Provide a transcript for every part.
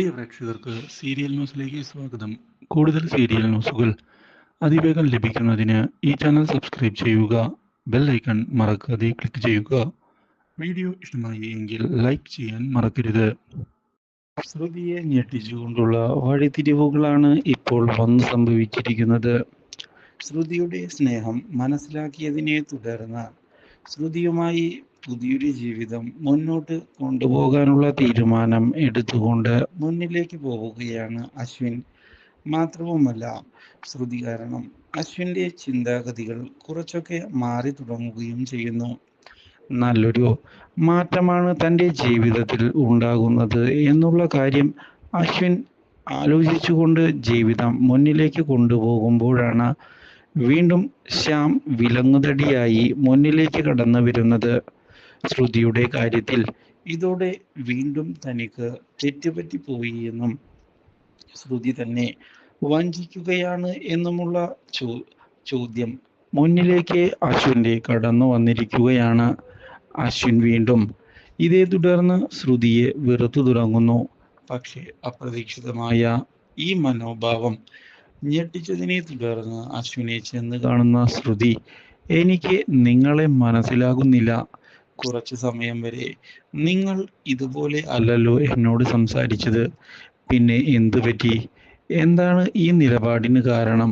പ്രിയ പ്രേക്ഷകർക്ക് സീരിയൽ ന്യൂസിലേക്ക് സ്വാഗതം. കൂടുതൽ സീരിയൽ ന്യൂസുകൾ അതിവേഗം ലഭിക്കുന്നതിന് ഈ ചാനൽ സബ്സ്ക്രൈബ് ചെയ്യുക ബെൽ ഐക്കൺ മറക്കാതെ ക്ലിക്ക് ചെയ്യുക. വീഡിയോ ഇഷ്ടമായി എങ്കിൽ ലൈക്ക് ചെയ്യാൻ മറക്കരുത്. ശ്രുതിയെ ഞെട്ടിച്ചുകൊണ്ടുള്ള വഴിത്തിരിവുകളാണ് ഇപ്പോൾ വന്നു സംഭവിച്ചിരിക്കുന്നത്. ശ്രുതിയുടെ സ്നേഹം മനസ്സിലാക്കിയതിനെ തുടർന്ന് ശ്രുതിയുമായി പുതിയൊരു ജീവിതം മുന്നോട്ട് കൊണ്ടുപോകാനുള്ള തീരുമാനം എടുത്തുകൊണ്ട് മുന്നിലേക്ക് പോവുകയാണ് അശ്വിൻ. മാത്രവുമല്ല ശ്രുതി കാരണം അശ്വിന്റെ ചിന്താഗതികൾ കുറച്ചൊക്കെ മാറി തുടങ്ങുകയും ചെയ്യുന്നു. നല്ലൊരു മാറ്റമാണ് തന്റെ ജീവിതത്തിൽ ഉണ്ടാകുന്നത് എന്നുള്ള കാര്യം അശ്വിൻ ആലോചിച്ചുകൊണ്ട് ജീവിതം മുന്നിലേക്ക് കൊണ്ടുപോകുമ്പോഴാണ് വീണ്ടും ശ്യാം വിലങ്ങുതടിയായി മുന്നിലേക്ക് കടന്നു വരുന്നത്. ശ്രുതിയുടെ കാര്യത്തിൽ. ഇതോടെ വീണ്ടും തനിക്ക് തെറ്റുപറ്റി പോയി എന്നും ശ്രുതി തന്നെ വഞ്ചിക്കുകയാണ് എന്നുമുള്ള ചോ ചോദ്യം മുന്നിലേക്ക് അശ്വിന്റെ കടന്നു വന്നിരിക്കുകയാണ്. അശ്വിൻ വീണ്ടും ഇതേ തുടർന്ന് ശ്രുതിയെ വെറുത്തു തുടങ്ങുന്നു. പക്ഷേ അപ്രതീക്ഷിതമായ ഈ മനോഭാവം ഞെട്ടിച്ചതിനെ തുടർന്ന് അശ്വിനെ ചെന്ന് കാണുന്ന ശ്രുതി എനിക്ക് നിങ്ങളെ മനസ്സിലാകുന്നില്ല. കുറച്ചു സമയം വരെ നിങ്ങൾ ഇതുപോലെ അല്ലല്ലോ എന്നോട് സംസാരിച്ചത്? പിന്നെ എന്തു പറ്റി? എന്താണ് ഈ നിലപാടിന് കാരണം?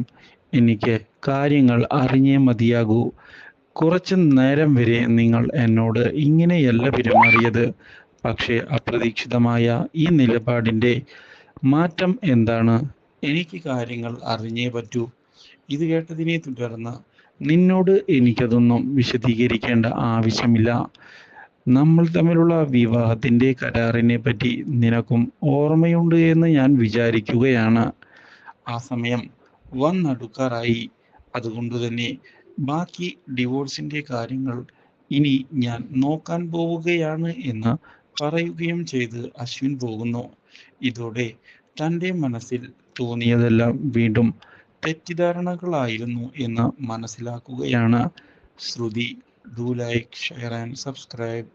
എനിക്ക് കാര്യങ്ങൾ അറിഞ്ഞേ മതിയാകൂ. കുറച്ചു നേരം വരെ നിങ്ങൾ എന്നോട് ഇങ്ങനെയല്ല പെരുമാറിയത്. പക്ഷേ അപ്രതീക്ഷിതമായ ഈ നിലപാടിന്റെ മാറ്റം എന്താണ്? എനിക്ക് കാര്യങ്ങൾ അറിഞ്ഞേ പറ്റൂ. ഇത് കേട്ടതിനെ തുടർന്ന് നിന്നോട് എനിക്കതൊന്നും വിശദീകരിക്കേണ്ട ആവശ്യമില്ല. നമ്മൾ തമ്മിലുള്ള വിവാഹത്തിന്റെ കരാറിനെ പറ്റി നിനക്കും ഓർമ്മയുണ്ട് എന്ന് ഞാൻ വിചാരിക്കുകയാണ്. ആ സമയം വന്നടുക്കാറായി. അതുകൊണ്ട് തന്നെ ബാക്കി ഡിവോഴ്സിന്റെ കാര്യങ്ങൾ ഇനി ഞാൻ നോക്കാൻ പോവുകയാണ് എന്ന് പറയുകയും ചെയ്ത് അശ്വിൻ പോകുന്നു. ഇതോടെ തന്റെ മനസ്സിൽ തോന്നിയതെല്ലാം വീണ്ടും തെറ്റിദ്ധാരണകളായിരുന്നു എന്ന് മനസ്സിലാക്കുകയാണ് Shruti. Do like share and subscribe